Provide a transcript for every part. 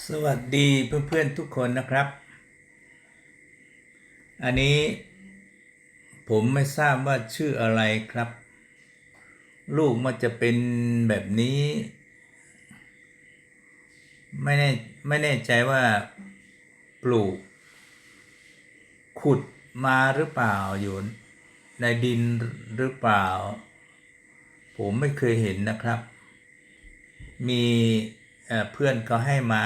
สวัสดีเพื่อนๆทุกคนนะครับ อันนี้ผมไม่ทราบว่าชื่ออะไรครับ ลูกมันจะเป็นแบบนี้ ไม่แน่ไม่แน่ใจว่าปลูก ขุดมาหรือเปล่าอยู่ในดินหรือเปล่า ผมไม่เคยเห็นนะครับ มี เเพื่อนเขาให้มา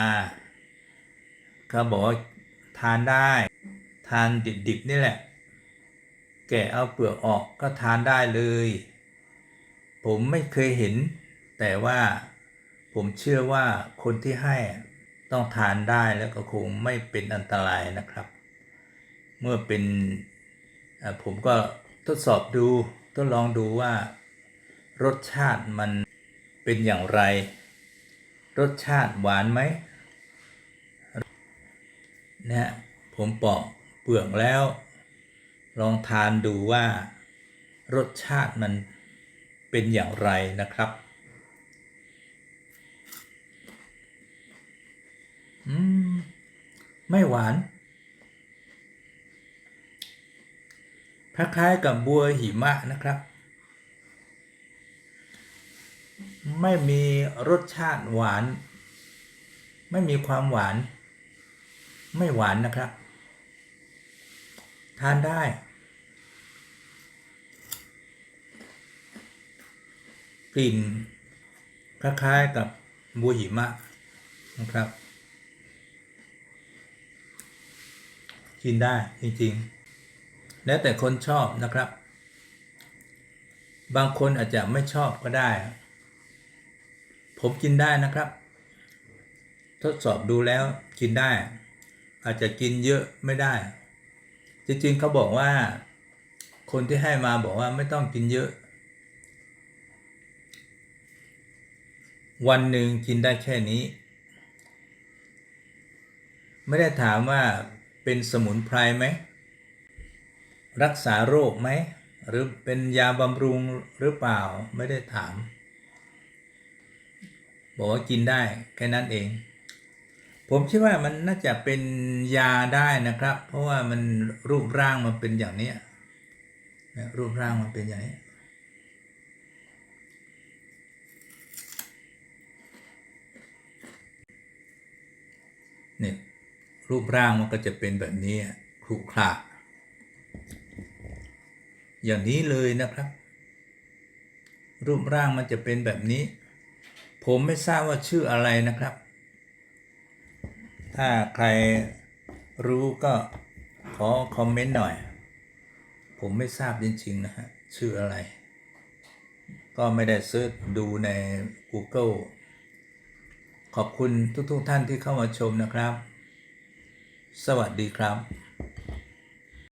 เขาบอกทานได้ ทานดิบๆนี่แหละ แกะเอาเปลือกออกก็ทานได้เลย ผมไม่เคยเห็น แต่ว่าผมเชื่อว่าคนที่ให้ต้องทานได้แล้วก็คงไม่เป็นอันตรายนะครับ เมื่อเป็นผมก็ทดสอบดูทดลองดูว่ารสชาติมันเป็นอย่างไร รสชาติหวานไหมนะฮะผมปอกเปลือกแล้ว ลองทานดูว่ารสชาติมันเป็นอย่างไรนะครับ อืม ไม่หวานคล้ายๆกับบัวหิมะนะครับ ไม่มีรสชาติหวาน ไม่มีความหวาน ไม่หวานนะครับ ทานได้ กลิ่นคล้ายๆกับบัวหิมะนะครับกินได้จริงๆ แล้วแต่คนชอบนะครับ บางคนอาจจะไม่ชอบก็ได้ ผมกินได้นะครับ ทดสอบดูแล้วกินได้ อาจจะกินเยอะไม่ได้ จริงๆเขาบอกว่า คนที่ให้มาบอกว่าไม่ต้องกินเยอะ วันหนึ่งกินได้แค่นี้ ไม่ได้ถามว่าเป็นสมุนไพรไหม รักษาโรคไหม หรือเป็นยาบำรุงหรือเปล่าไม่ได้ถาม บอกว่ากินได้แค่นั้นเอง ผมคิดว่ามันน่าจะเป็นยาได้นะครับ เพราะว่ามันรูปร่างมันเป็นอย่างนี้รูปร่างมันเป็นอย่างนี้เนี่ยรูปร่างมันก็จะเป็นแบบนี้ครุขระอย่างนี้เลยนะครับ รูปร่างมันจะเป็นแบบนี้ ผมไม่ทราบว่าชื่ออะไรนะครับ ถ้าใครรู้ก็ขอคอมเมนต์หน่อย ผมไม่ทราบจริงๆนะฮะ ชื่ออะไร ก็ไม่ได้เซิร์ชดูใน Google ขอบคุณทุกๆท่านที่เข้ามาชมนะครับ สวัสดีครับ